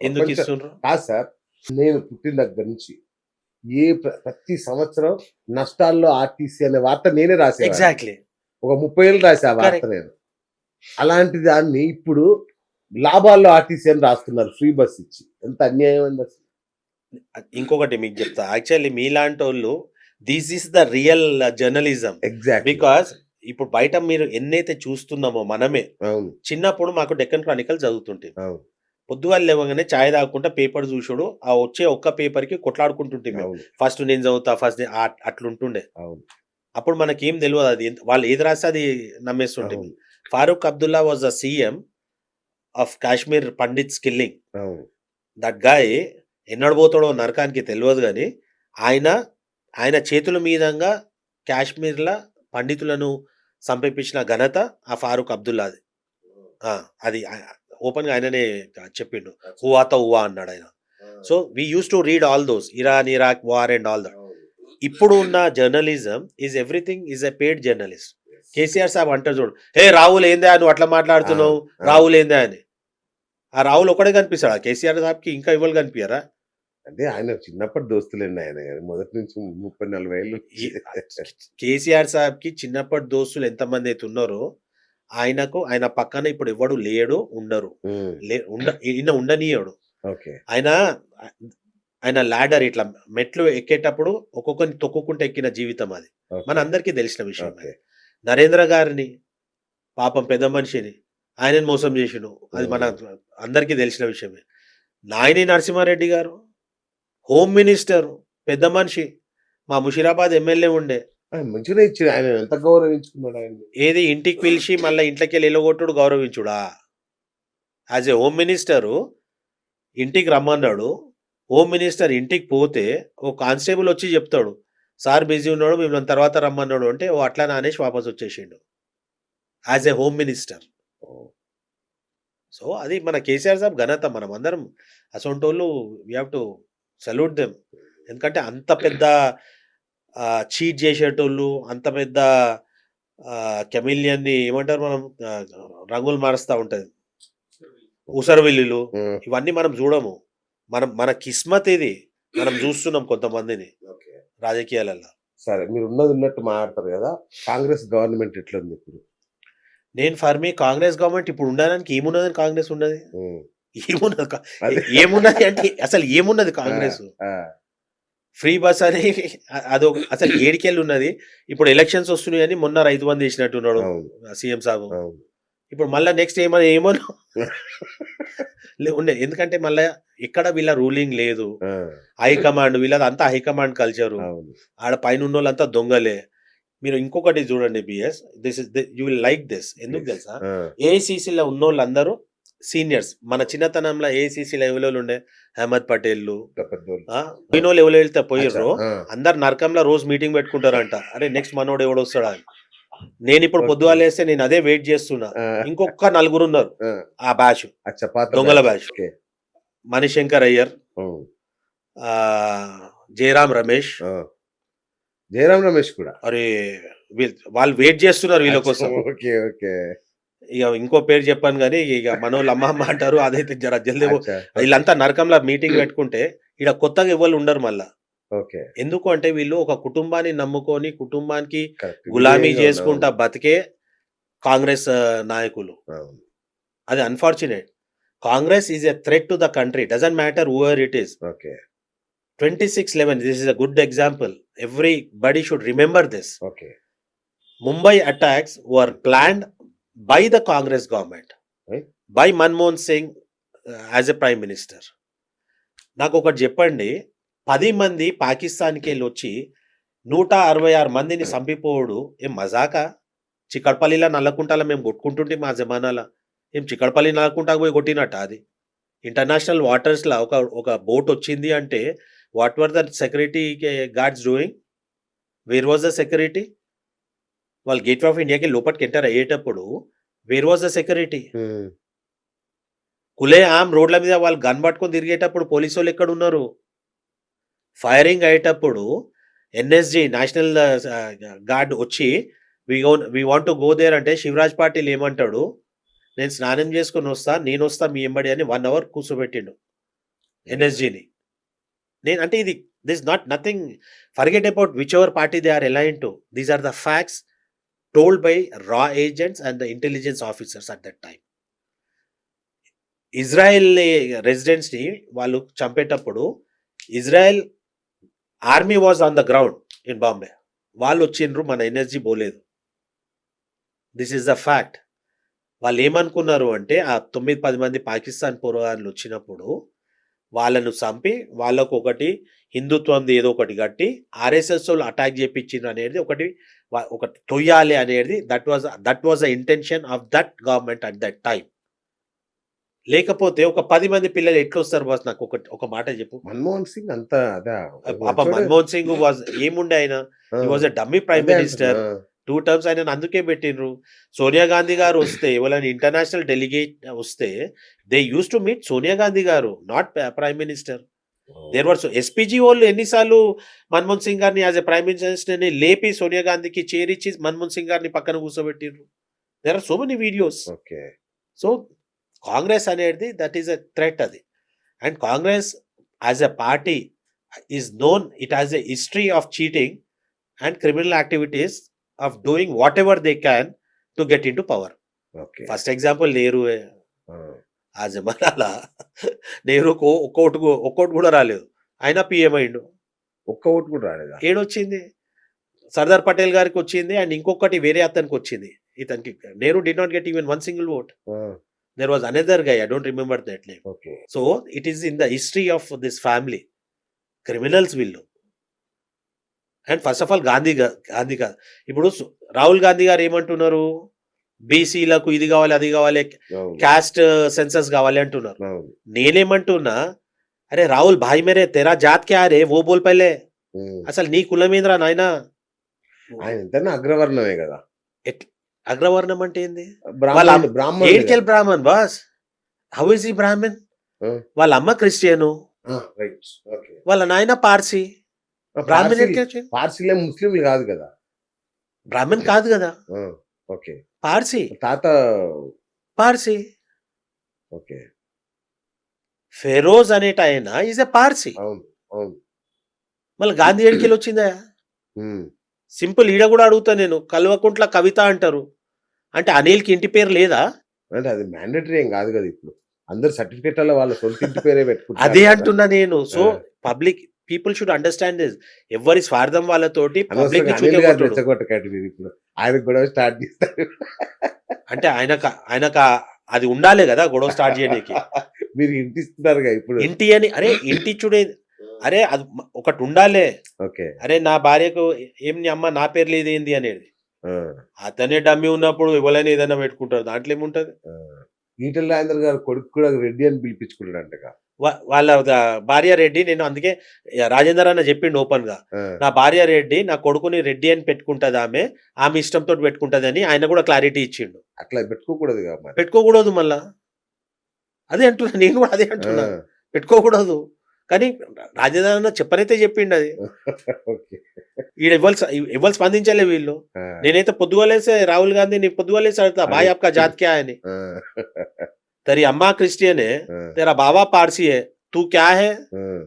ఎందుకు కాదు సార్ నేను పుట్టిన దగ్గర నుంచి ఏ ప్ర- ప్రతి సంవత్సరం నష్టాల్లో ఆర్టీసీ అనే వార్త నేనే రాసే ఎగ్జాక్ట్లీ ఒక ముప్పై ఏళ్ళు రాసే వార్త. నేను. అలాంటి దాన్ని ఇప్పుడు లాభాల్లో ఆర్టీసీ అని రాస్తున్నారు ఫ్రీ బస్ ఇచ్చి. ఎంత అన్యాయం అండి అసలు. ఇంకొకటి మీకు చెప్తా. యాక్చువల్లీ మీలాంటి వాళ్ళు this is the real journalism exact because ఇప్పుడు బయట మీరు ఎన్నైతే చూస్తున్నామో మనమే చిన్నప్పుడు మాకు డెక్కన్ క్రానికల్ చదువుతుంటే అవును. పొద్దుగాలు లేవగానే ఛాయ్ తాగకుండా పేపర్ చూసుడు ఆ వచ్చే ఒక్క పేపర్కి కొట్లాడుకుంటుంటే మేము ఫస్ట్ నేను చదువుతా ఫస్ట్ అట్లుంటుండే. అప్పుడు మనకేం తెలియదు అది. వాళ్ళు ఏది రాస్తే అది నమ్మేస్తుంటే Farooq Abdullah was the CM of Kashmir Pandit killing. That guy ఎన్నడు పోతాడో నరకానికి తెలియదు కానీ ఆయన ఆయన చేతుల మీదంగా కాశ్మీర్ల పండితులను సంపించిన ఘనత ఆ ఫారూక్ అబ్దుల్లాది. అది ఓపెన్గా ఆయననే చెప్పిండు. హువాత హువా అన్నాడు ఆయన. So we use to read all those Iran Iraq war and all that ఇప్పుడు ఉన్న journalism is everything is a paid journalist KCR sahab అంటారు చూడు హే రాహుల్ ఏందా నువ్వు అట్లా మాట్లాడుతున్నావు. రాహుల్ ఏందా అని ఆ రాహుల్ ఒకడే కనిపిస్తాడు? ఆ కేసీఆర్ సాబ్కి ఇంకా ఇవ్వాలి కనిపించారా అంటే ఆయన చిన్నప్పటి దోస్తులేండి ఆయన. మొదటి నుంచి ముప్పై నలభై ఏళ్ళు కేసీఆర్ సాబ్కి చిన్నప్పటి దోస్తులు ఎంతమంది అయితే ఉన్నారో ఆయనకు ఆయన పక్కన ఇప్పుడు ఎవడు లేడు ఉండరు. ఉండ ఈయన ఉండనీయడు. ఓకే. ఆయన ఆయన లాడర్ ఇట్లా మెట్లు ఎక్కేటప్పుడు ఒక్కొక్కరిని తొక్కుకుంటూ ఎక్కిన జీవితం అది. మన అందరికీ తెలిసిన విషయం నరేంద్ర గారిని పాపం పెద్ద మనిషిని ఆయనని మోసం చేసిండు. అది మన అందరికీ తెలిసిన విషయమే. నాయని నరసింహారెడ్డి గారు హోమ్ మినిస్టర్ పెద్ద మనిషి మా ముషిరాబాద్ ఎమ్మెల్యే ఉండే. ఆయన మంచిగా ఇచ్చింది ఆయన ఎంత గౌరవించుకున్నాడు ఆయన. ఏది? ఇంటికి పిలిచి మళ్ళీ ఇంట్లోకి వెళ్ళి ఎల్లగొట్టుడు గౌరవించుడా? యాజ్ ఏ హోమ్ మినిస్టరు ఇంటికి రమ్మన్నాడు. హోమ్ మినిస్టర్ ఇంటికి పోతే ఓ కానిస్టేబుల్ వచ్చి చెప్తాడు. సార్ బిజీ ఉన్నాడు మిమ్మల్ని తర్వాత రమ్మన్నాడు. అంటే ఓ అట్లా నానేసి వాపస్ వచ్చేసిండు. As a home minister so అది మన కేసీఆర్ సాబ్ ఘనత మనం అందరం. అసొంటి వాళ్ళు we have to salute them ఎందుకంటే అంత పెద్ద చీట్ చేసేటోళ్ళు అంత పెద్ద కెమిలియన్ని ఏమంటారు మనం రంగులు మారుస్తూ ఉంటుంది. ఉసరవిల్లులు ఇవన్నీ మనం చూడము. మనం మన కిస్మత్ ఇది. మనం చూస్తున్నాం కొంతమందిని ఓకే. రాజకీయాలలో సరే మీరు ఉన్నది ఉన్నట్టు మాట్లాడతారు కదా. కాంగ్రెస్ గవర్నమెంట్ ఎట్లుంది ఇప్పుడు? నేను ఫర్ మీ కాంగ్రెస్ గవర్నమెంట్ ఇప్పుడు ఉండడానికి ఏమున్నదని కాంగ్రెస్ ఉన్నది? ఏమున్నది. ఏమున్నది అంటే అసలు ఏమున్నది కాంగ్రెస్? ఫ్రీ బస్ అని అదొక అసలు ఏడికెళ్ళి ఉన్నది ఇప్పుడు ఎలక్షన్స్ వస్తున్నాయని మొన్న రైతు బంధు చేసినట్టున్నాడు సీఎం సాబు. ఇప్పుడు మళ్ళీ నెక్స్ట్ ఏమని ఏమను లే- ఉండే. ఎందుకంటే మళ్ళీ ఎక్కడ వీళ్ళ రూలింగ్ లేదు. హైకమాండ్ వీళ్ళది అంతా హైకమాండ్ కల్చరు. ఆడ పైన ఉన్న వాళ్ళంతా దొంగలే. మీరు ఇంకొకటి చూడండి BS this is you will like this. ఎందుకు తెలుసా? ఆ, ఏఐసిసిలో ఉన్న వాళ్ళందరూ సీనియర్స్. మన చిన్నతనంలో ఏఐసిసి లెవెల్ ఉండే అహ్మద్ పెద్దోళ్ళు. పోయిన ఎవరు వెళ్తే పోయిర్రు? అందరు నరకంలో రోజు మీటింగ్ పెట్టుకుంటారంట. అరే నెక్స్ట్ మనోడు ఎవడు వస్తాడా? అని నేను ఇప్పుడు. పొద్దుగాలు వేస్తే నేను అదే వెయిట్ చేస్తున్నా. ఇంకొక నలుగురు ఉన్నారు. ఆ, బ్యాచ్ దొంగల బ్యాచ్. మణిశంకర్ అయ్యర్ అవును. ఆ, జయరాం రమేష్. ఆ. జయరాం రమేష్ కూడా? అరే వీళ్ళు- వాళ్ళు వెయిట్ చేస్తున్నారు వీళ్ళ కోసం. Okay okay. ఇక ఇంకో పేరు చెప్పాను కానీ ఇక మనోళ్ళు అమ్మ అమ్మ అంటారు అదైతే జర జల్దీ వీళ్ళంతా నరకంలో మీటింగ్ పెట్టుకుంటే ఇక్కడ కొత్తగా ఎవరు ఉండరు మళ్ళా. ఓకే. ఎందుకు అంటే వీళ్ళు ఒక కుటుంబాన్ని నమ్ముకొని కుటుంబానికి. గులామీ చేసుకుంటా బతికే కాంగ్రెస్ నాయకులు. అది unfortunate Congress is a threat to the country doesn't matter whoever it is okay. Twenty six eleven this is a good example everybody should remember this okay. Mumbai attacks were planned by the Congress government Right. By Manmohan Singh as a prime minister నాకు ఒకటి చెప్పండి పది మంది పాకిస్తాన్కి వెళ్ళి వచ్చి నూట అరవై ఆరు మందిని చంపిపోవడు ఏం మజాకా? చిక్కడపల్లిలో నల్లకుంటాల మేము కొట్టుకుంటుంటే మా జమానాల ఏం చిక్కడపల్లి నల్లకుంటాకు పోయి కొట్టినట్ట అది? ఇంటర్నేషనల్ వాటర్స్లో ఒక ఒక బోట్ వచ్చింది అంటే what were the security guards doing where was the security వాళ్ళు గేట్ ఆఫ్ ఇండియాకి లోపలికి ఎంటర్ అయ్యేటప్పుడు వేర్ వాజ్ ద సెక్యూరిటీ కులే ఆమ్ రోడ్ల మీద వాళ్ళు గన్ పట్టుకొని తిరిగేటప్పుడు పోలీసు వాళ్ళు ఎక్కడ ఉన్నారు? ఫైరింగ్ అయ్యేటప్పుడు ఎన్ఎస్జి నేషనల్ గార్డ్ వచ్చి we we want to go there అంటే శివరాజ్ పాటిల్ ఏమంటాడు? నేను స్నానం చేసుకొని వస్తా నేను వస్తా మీ ఎంబడి అని వన్ అవర్ కూర్చోబెట్టిండు ఎన్ఎస్జిని నేను అంటే ఇది this not nothing forget about whichever party they are align to these are the facts told by రా agents and the intelligence officers at that time Israel రెసిడెంట్స్ని వాళ్ళు చంపేటప్పుడు Israel army was on the ground in Bombay వాళ్ళు వచ్చిండ్రు మన energy పోలేదు. This is the fact వాళ్ళు ఏమనుకున్నారు అంటే ఆ తొమ్మిది పది మంది పాకిస్తాన్ పూర్వగారులు వచ్చినప్పుడు వాళ్ళను చంపి వాళ్ళకు ఒకటి హిందుత్వంది ఏదో ఒకటి కట్టి ఆర్ఎస్ఎస్ వాళ్ళు అటాక్ చేయించిండ్రు అనేది ఒకటి ఒకటి తొయ్యాలి అనేది that was that was the intention of that government at that time లేకపోతే ఒక పది మంది పిల్లలు ఎట్లా వస్తారు బాస్ నాకు ఒక ఒక మాట చెప్పు. మన్మోహన్ సింగ్ అంత అదా పాప మన్మోహన్ సింగ్ వాజ్ ఏముండే ఆయన? Was a dummy prime minister two terms ఆయన అందుకే పెట్టిండ్రు. సోనియా గాంధీ గారు వస్తే ఎవరైనా ఇంటర్నేషనల్ డెలిగేట్ వస్తే they use to meet Sonia Gandhi garu not prime minister there were SPG వాళ్ళు ఎన్నిసార్లు మన్మోహన్ సింగ్ గారిని యాజ్ ఎ ప్రైమ్ మినిస్టర్ని లేపి సోనియా గాంధీకి చేరిచ్చి మన్మోహన్ సింగ్ గారిని పక్కన కూర్చోబెట్టిండ్రు there are so many videos okay so Congress అనేది దట్ ఈస్ ఎ థ్రెట్ అది. And Congress as a party is known it has a history of cheating and criminal activities of doing whatever they can to get into power first example Nehru ఆ జమానాలా నెహ్రూకు ఒక్కోటి కు- ఒక్కోటి కూడా రాలేదు. ఆయన PM అయిండు ఒక్క ఓటు కూడా రాలేదా? ఏడొచ్చింది? సర్దార్ పటేల్ గారికి వచ్చింది అండ్ ఇంకొకటి వేరే అతనికి వచ్చింది ఇతనికి. Nehru did not get even one single vote there was another guy I don't remember that name so it is in the history of this family criminals వీళ్ళు and first of all Gandhi Gandhi garu ఇప్పుడు రాహుల్ గాంధీ గారు ఏమంటున్నారు? బీసీలకు ఇది కావాలి అది కావాలి caste census కావాలి అంటున్నారు. నేనేమంటున్నా అరే రాహుల్ భాయ్ మేరే తెరా జాత్ క్యా రే? ఓ బోల్ పైలే అసలు నీ కులమేంద్రా నాయనా? ఆయన అగ్రవర్ణమే కదా. అగ్రవర్ణం అంటే ఏంది? ఏడికెల్ బ్రాహ్మణ్ బాస్? హౌ ఇస్ ఈ బ్రాహ్మణ్? వాళ్ళ అమ్మ క్రిస్టియను. వాళ్ళ నాయన పార్సీ. బ్రాహ్మణ్? పార్సీలే ముస్లింలు కాదు కదా. బ్రాహ్మణ్ కాదు కదా. ఓకే పార్సీ. తాత పార్సీ. ఓకే. ఫెరోజ్ అనేట ఆయన ఈజ్ ఎ పార్సీ. అవును అవును. మళ్ళీ గాంధీ ఎడికెళ్ళి వచ్చిందా? సింపుల్ ఈడ కూడా అడుగుతా నేను కల్వకుంట్ల కవిత అంటారు. అంటే అనిల్కి ఇంటి పేరు లేదా? అంటే అది మ్యాండటరీ ఏం కాదు కదా ఇప్పుడు. అందరు సర్టిఫికెట్ వాళ్ళ సొంత ఇంటి పేరే పెట్టుకుంటారు అదే. అంటున్నా నేను. So. Public people should understand this ఎవరి స్వార్థం వాళ్ళతోటి పబ్లిక్ ఇప్పుడు. ఆయనకు కూడా స్టార్ట్ చేస్తారు. అంటే ఆయనక ఆయనక అది ఉండాలి కదా గొడవ స్టార్ట్ చేయడానికి. మీరు ఇంటి ఇస్తున్నారుగా ఇప్పుడు. ఇంటి అని అరే ఇంటి చూడే అరే అది ఒకటి ఉండాలే. ఓకే. అరే నా భార్యకు ఏం అమ్మ నా పేరు లేదు ఏంది అనేది అతనే డమ్మి ఉన్నప్పుడు ఎవరైనా ఏదైనా పెట్టుకుంటారు. దాంట్లో ఏముంటది. ఈటల రాజేంద్ర గారు కొడుకు కూడా రెడ్డి అని పిలిపించుకున్నాడంటగా వా- వాళ్ళ భార్య రెడ్డి నేను అందుకే రాజేందర్ అన్న చెప్పిండు ఓపెన్గా నా భార్య రెడ్డి నా కొడుకుని రెడ్డి అని పెట్టుకుంటది ఆమె ఆమె ఇష్టంతో పెట్టుకుంటది అని ఆయన కూడా క్లారిటీ ఇచ్చిండు. అట్లా పెట్టుకోకూడదు పెట్టుకోకూడదు మళ్ళా. అదే అంటున్నా నేను కూడా అదే అంటున్నా. పెట్టుకోకూడదు. కానీ రాజేందర్ అన్న చెప్పనైతే చెప్పిండు అది. ఈడ ఇవ్వాల్సి ఇవ్వాలి స్పందించలే వీళ్ళు. నేనైతే పొద్దుగలేసే రాహుల్ గాంధీ నీ పొద్దుగలేసి అడుగుతా బాయ్ అప్కా జాత్ అని. तेरी अम्मा क्रिश्चियन है तेरा बाबा पारसी है तू क्या है ఆ.